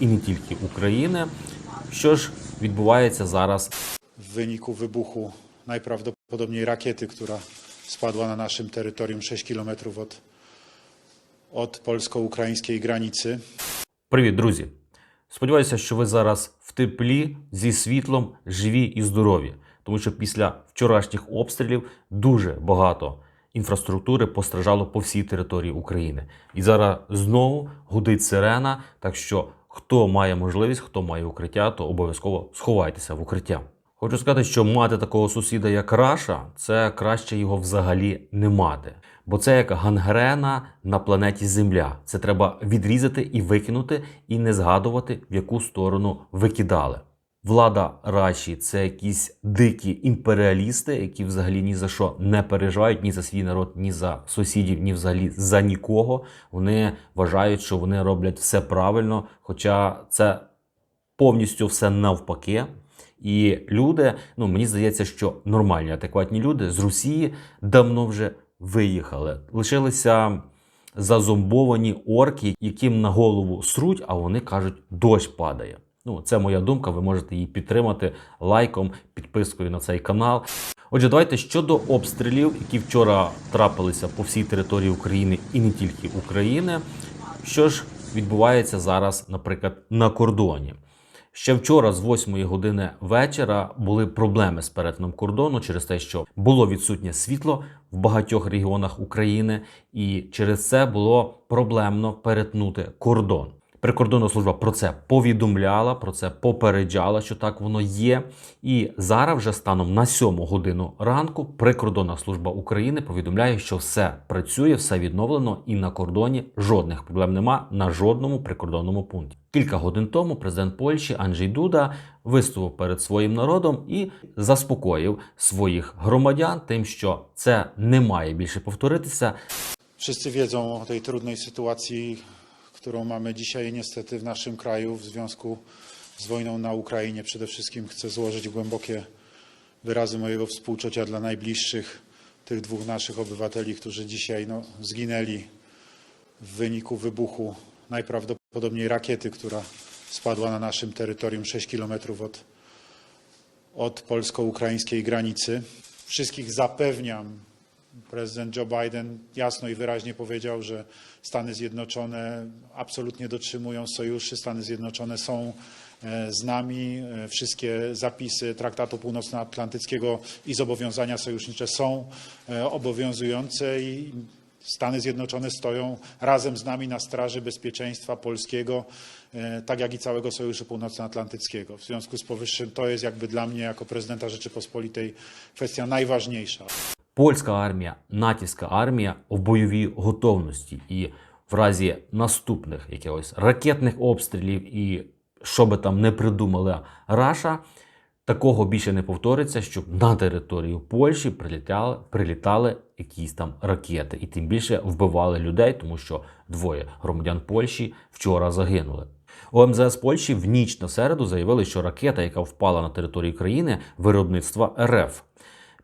і не тільки України. Що ж відбувається зараз w wyniku wybuchu najprawdopodobniej rakiety, która spadła na naszym terytorium 6 km od, od polsko-ukraińskiej granicy. Привіт, друзі! Сподіваюся, що ви зараз в теплі зі світлом, живі і здорові, тому що після вчорашніх обстрілів дуже багато інфраструктури постраждало по всій території України. І зараз знову гудить сирена. Так що, хто має можливість, хто має укриття, то обов'язково сховайтеся в укриття. Хочу сказати, що мати такого сусіда, як Раша, це краще його взагалі не мати. Бо це як гангрена на планеті Земля. Це треба відрізати і викинути, і не згадувати, в яку сторону викидали. Влада Раші це якісь дикі імперіалісти, які взагалі ні за що не переживають ні за свій народ, ні за сусідів, ні взагалі за нікого. Вони вважають, що вони роблять все правильно, хоча це повністю все навпаки. І люди, ну мені здається, що нормальні, адекватні люди з Росії давно вже виїхали. Лишилися зазомбовані орки, яким на голову сруть, а вони кажуть, дощ падає. Ну, це моя думка. Ви можете її підтримати лайком, підпискою на цей канал. Отже, давайте щодо обстрілів, які вчора трапилися по всій території України і не тільки України. Що ж відбувається зараз, наприклад, на кордоні? Ще вчора, з 8 години вечора, були проблеми з перетином кордону через те, що було відсутнє світло в багатьох регіонах України, і через це було проблемно перетнути кордон. Прикордонна служба про це повідомляла, про це попереджала, що так воно є. І зараз, вже станом на 7 годину ранку, прикордонна служба України повідомляє, що все працює, все відновлено, і на кордоні жодних проблем нема на жодному прикордонному пункті. Кілька годин тому президент Польщі Анджей Дуда виступив перед своїм народом і заспокоїв своїх громадян тим, що це не має більше повторитися. Wiedzą o tej trudnej sytuacji, którą mamy dzisiaj niestety w naszym kraju w związku z wojną na Ukrainie. Przede wszystkim chcę złożyć głębokie wyrazy mojego współczucia dla najbliższych tych dwóch naszych obywateli, którzy dzisiaj no, zginęli w wyniku wybuchu najprawdopodobniej rakiety, która spadła na naszym terytorium 6 km od, od polsko-ukraińskiej granicy. Wszystkich zapewniam, prezydent Joe Biden jasno i wyraźnie powiedział, że Stany Zjednoczone absolutnie dotrzymują sojuszy. Stany Zjednoczone są e, z nami. E, Wszystkie zapisy Traktatu Północnoatlantyckiego i zobowiązania sojusznicze są e, obowiązujące i Stany Zjednoczone stoją razem z nami na straży bezpieczeństwa polskiego, tak jak i całego Sojuszu Północnoatlantyckiego. W związku z powyższym to jest jakby dla mnie jako prezydenta Rzeczypospolitej kwestia najważniejsza. Польська армія, натівська армія в бойовій готовності, і в разі наступних якихось ракетних обстрілів, і що би там не придумала Раша, такого більше не повториться, щоб на територію Польщі прилітали, прилітали якісь там ракети, і тим більше вбивали людей, тому що двоє громадян Польщі вчора загинули. У МЗС Польщі в ніч на середу заявили, що ракета, яка впала на територію країни, виробництва РФ.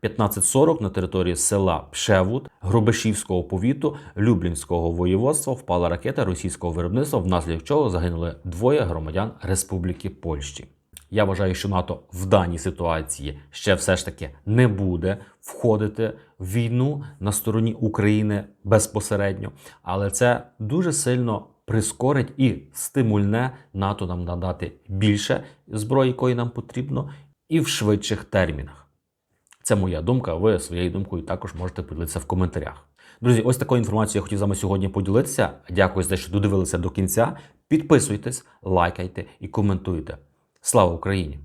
15.40 на території села Пшевут Грубешівського повіту Люблінського воєводства впала ракета російського виробництва, внаслідок чого загинули двоє громадян Республіки Польщі. Я вважаю, що НАТО в даній ситуації ще все ж таки не буде входити в війну на стороні України безпосередньо, але це дуже сильно прискорить і стимульне НАТО нам надати більше зброї, якої нам потрібно, і в швидших термінах. Це моя думка. Ви своєю думкою також можете поділитися в коментарях. Друзі, ось такою інформацією я хотів з вами сьогодні поділитися. Дякую за те, що додивилися до кінця. Підписуйтесь, лайкайте і коментуйте. Слава Україні!